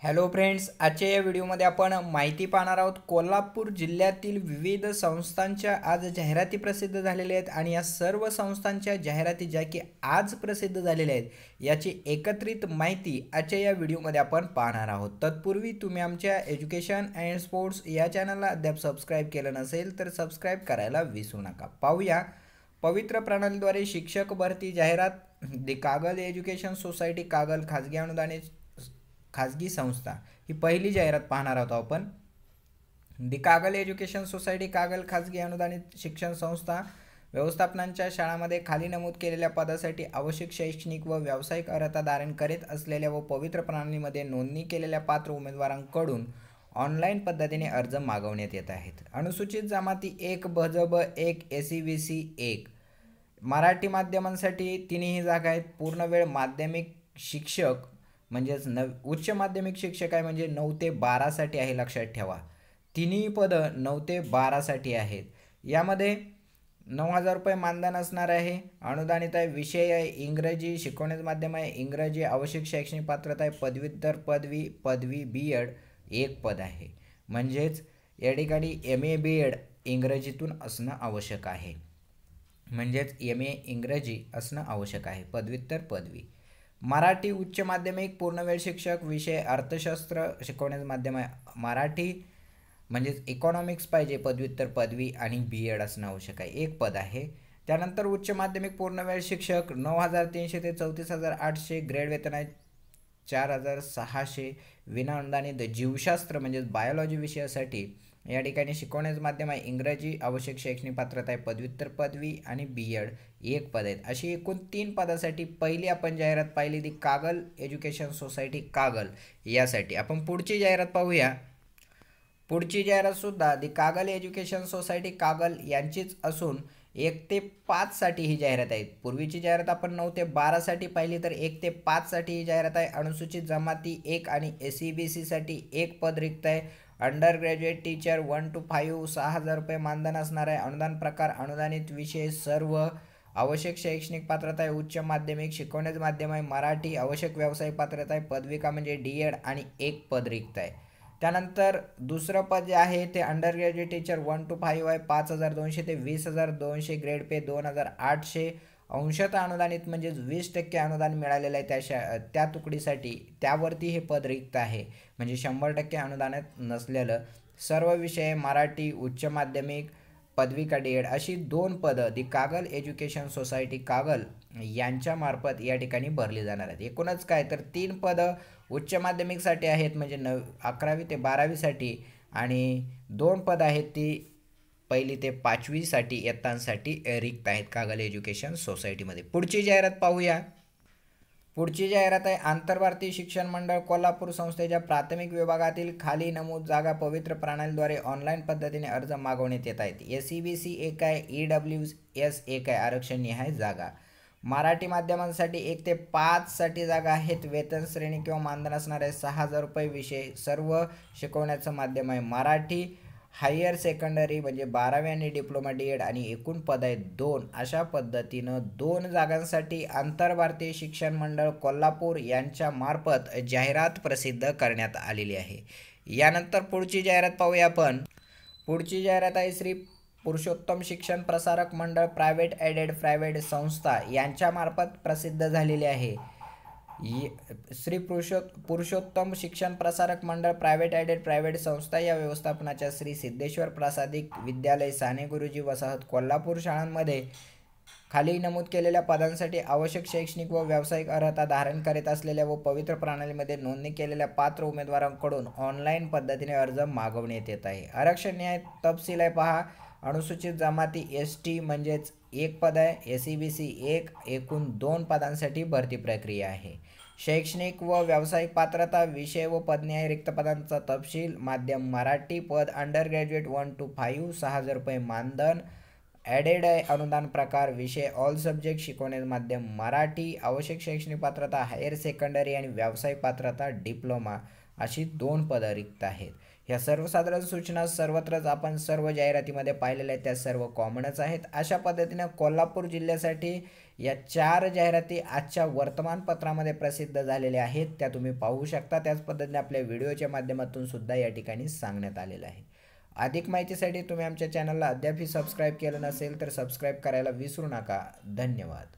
Hello friends आजच्या या व्हिडिओमध्ये आपण माहिती पाहणार आहोत कोल्हापूर जिल्ह्यातील विविध संस्थांच्या आज जाहिराती प्रसिद्ध झालेल्या आहेत आणि या सर्व संस्थांच्या जाहिराती ज्या की आज प्रसिद्ध झालेल्या आहेत याची एकत्रित माहिती आजच्या या व्हिडिओमध्ये आपण पाहणार आहोत. तत्पूर्वी तुम्ही आमच्या एज्युकेशन अँड स्पोर्ट्स या चॅनलला अद्याप सबस्क्राईब केलं नसेल तर सबस्क्राईब करायला विसरू नका. पाहूया. पवित्र प्रणालीद्वारे शिक्षक भरती जाहिरात the Kagal education society Kagal खाजगी अनुदानित खाजगी संस्था ही पहिली जाहिरात पाहणार आहोत आपण. The Kagal education society Kagal खाजगी अनुदानित शिक्षण संस्था व्यवस्थापनांच्या शाळामध्ये खाली नमूद केलेल्या पदासाठी आवश्यक शैक्षणिक व व्यावसायिक अर्हता धारण करीत असलेल्या व पवित्र प्रणालीमध्ये नोंदणी केलेल्या पात्र उमेदवारांकडून ऑनलाईन पद्धतीने अर्ज मागवण्यात येत आहेत. अनुसूचित जमाती एक भजब एक ए सी व्ही सी एक. मराठी माध्यमांसाठी तिन्ही जागा आहेत. पूर्णवेळ माध्यमिक शिक्षक म्हणजेच नव उच्च माध्यमिक शिक्षक आहे म्हणजे नऊ ते बारासाठी आहे लक्षात ठेवा. तिन्ही पदं नऊ ते बारासाठी आहेत. यामध्ये नऊ हजार रुपये मानधन असणार आहे. अनुदानित आहे विषय आहे इंग्रजी शिकवण्याचं माध्यम आहे इंग्रजी आवश्यक शैक्षणिक पात्रता आहे पदव्युत्तर पदवी पदवी बी एड एक पद आहे. म्हणजेच या ठिकाणी एम ए बी एड इंग्रजीतून असणं आवश्यक आहे. म्हणजेच एम ए इंग्रजी असणं आवश्यक आहे. पदव्युत्तर पदवी. मराठी उच्च माध्यमिक पूर्णवेळ शिक्षक विषय अर्थशास्त्र शिकवण्याचं माध्यम आहे. मराठी म्हणजेच इकॉनॉमिक्स पाहिजे पदव्युत्तर पदवी आणि बी एड असणं आवश्यक आहे. एक पद आहे. त्यानंतर उच्च माध्यमिक पूर्णवेळ शिक्षक नऊ हजार तीनशे ते चौतीस हजार आठशे ग्रेड वेतन आहे. चार हजार सहाशे विनाअनुदानित द जीवशास्त्र म्हणजेच बायोलॉजी विषयासाठी या ठिकाणी शिकवण्याचं माध्यम आहे. इंग्रजी आवश्यक शैक्षणिक पात्रता आहे. पदव्युत्तर पदवी आणि बी एड एक पद आहेत. अशी एकूण तीन पदासाठी पहिली आपण जाहिरात पाहिली ती कागल एज्युकेशन सोसायटी कागल यासाठी. आपण पुढची जाहिरात पाहूया. पुढची जाहिरातसुद्धा the Kagal education society Kagal यांचीच असून एक ते पाचसाठी ही जाहिरात आहे पूर्वीची जाहिरात आपण नऊ ते बारासाठी पाहिली तर एक ते पाचसाठी ही जाहिरात आहे. अनुसूचित जमाती एक आणि एस सी बी सीसाठी एक पद रिक्त आहे. Undergraduate teacher one two five सहा हजार रुपये मानधन असणार आहे. अनुदान प्रकार अनुदानित विषय सर्व आवश्यक शैक्षणिक पात्रता आहे. उच्च माध्यमिक शिकवण्याचं माध्यम आहे. मराठी आवश्यक व्यावसायिक पात्रता आहे. पदविका म्हणजे डी एड आणि एक पद रिक्त आहे. त्यानंतर दुसरं पद जे आहे ते undergraduate teacher one two five आहे पाच हजार दोनशे ते वीस हजार दोनशे ग्रेड पे दोन हजार आठशे. अंशतः अनुदानित म्हणजेच वीस टक्के अनुदान मिळालेलं आहे त्या शा त्या तुकडीसाठी. त्यावरती हे पद रिक्त आहे. म्हणजे शंभर टक्के अनुदानात नसलेलं. सर्व विषय मराठी उच्च माध्यमिक पदविका डी एड अशी दोन पदं the Kagal education society Kagal. यांच्यामार्फत या ठिकाणी भरली जाणार आहेत. एकूणच काय तर तीन पदं उच्च माध्यमिकसाठी आहेत म्हणजे नव अकरावी ते बारावीसाठी आणि दोन पदं आहेत ती पहिली ते पाचवीसाठी इयत्तांसाठी रिक्त आहेत कागल एज्युकेशन सोसायटीमध्ये. पुढची जाहिरात पाहूया. पुढची जाहिरात आहे आंतरभारतीय शिक्षण मंडळ कोल्हापूर संस्थेच्या प्राथमिक विभागातील खाली नमूद जागा पवित्र प्रणालीद्वारे ऑनलाईन पद्धतीने अर्ज मागवण्यात येत आहेत. एस सी बी सी एक आहे ई डब्ल्यू एस एक आहे आरक्षण निहाय जागा. मराठी माध्यमांसाठी एक ते पाचसाठी जागा आहेत. वेतन श्रेणी किंवा मानधन असणारे सहा हजार रुपये विषय सर्व शिकवण्याचं माध्यम आहे. मराठी हायर सेकंडरी म्हणजे बारावी आणि डिप्लोमा डी एड आणि एकूण पद आहेत दोन. अशा पद्धतीनं दोन जागांसाठी आंतरभारतीय शिक्षण मंडळ कोल्हापूर यांच्या मार्फत जाहिरात प्रसिद्ध करण्यात आलेली आहे. यानंतर पुढची जाहिरात पाहूया आपण. पुढची जाहिरात आहे श्री पुरुषोत्तम शिक्षण Prasarak Mandal private aided private संस्था यांच्यामार्फत प्रसिद्ध झालेली आहे. श्री पुरुषो पुरुषोत्तम शिक्षण Prasarak Mandal private aided private संस्था या व्यवस्थापनाच्या श्री सिद्धेश्वर प्रासादिक विद्यालय साने गुरुजी वसाहत कोल्हापूर शाळांमध्ये खाली नमूद केलेल्या पदांसाठी आवश्यक शैक्षणिक व व्यावसायिक अर्हता धारण करीत असलेल्या व पवित्र प्रणालीमध्ये नोंदणी केलेल्या पात्र उमेदवारांकडून ऑनलाईन पद्धतीने अर्ज मागवण्यात येत आहे. आरक्षण न्याय तपशील आहे पहा. अनुसूचित जमाती एस टी म्हणजेच एक पद आहे. एस सी बी सी एक एकूण दोन पदांसाठी भरती प्रक्रिया आहे. शैक्षणिक व व्यावसायिक पात्रता विषय व पदन्याय रिक्त पदांचा तपशील माध्यम मराठी पद undergraduate one two five सहा हजार रुपये मानधन ॲडेड आहे अनुदान प्रकार विषय ऑल सब्जेक्ट शिकवणे माध्यम मराठी आवश्यक शैक्षणिक पात्रता हायर सेकंडरी आणि व्यावसायिक पात्रता डिप्लोमा अशी दोन पदं रिक्त आहेत. ह्या सर्वसाधारण सूचना सर्वत्रच आपण सर्व जाहिरातीमध्ये पाहिलेल्या आहेत त्या सर्व कॉमनच आहेत. अशा पद्धतीनं कोल्हापूर जिल्ह्यासाठी या चार जाहिराती आजच्या वर्तमानपत्रामध्ये प्रसिद्ध झालेल्या आहेत त्या तुम्ही पाहू शकता. त्याच पद्धतीने आपल्या व्हिडिओच्या माध्यमातून सुद्धा या ठिकाणी सांगण्यात आलेलं आहे. अधिक माहितीसाठी तुम्ही आमच्या चॅनलला अद्यापही सबस्क्राईब केलं नसेल तर सबस्क्राईब करायला विसरू नका. धन्यवाद.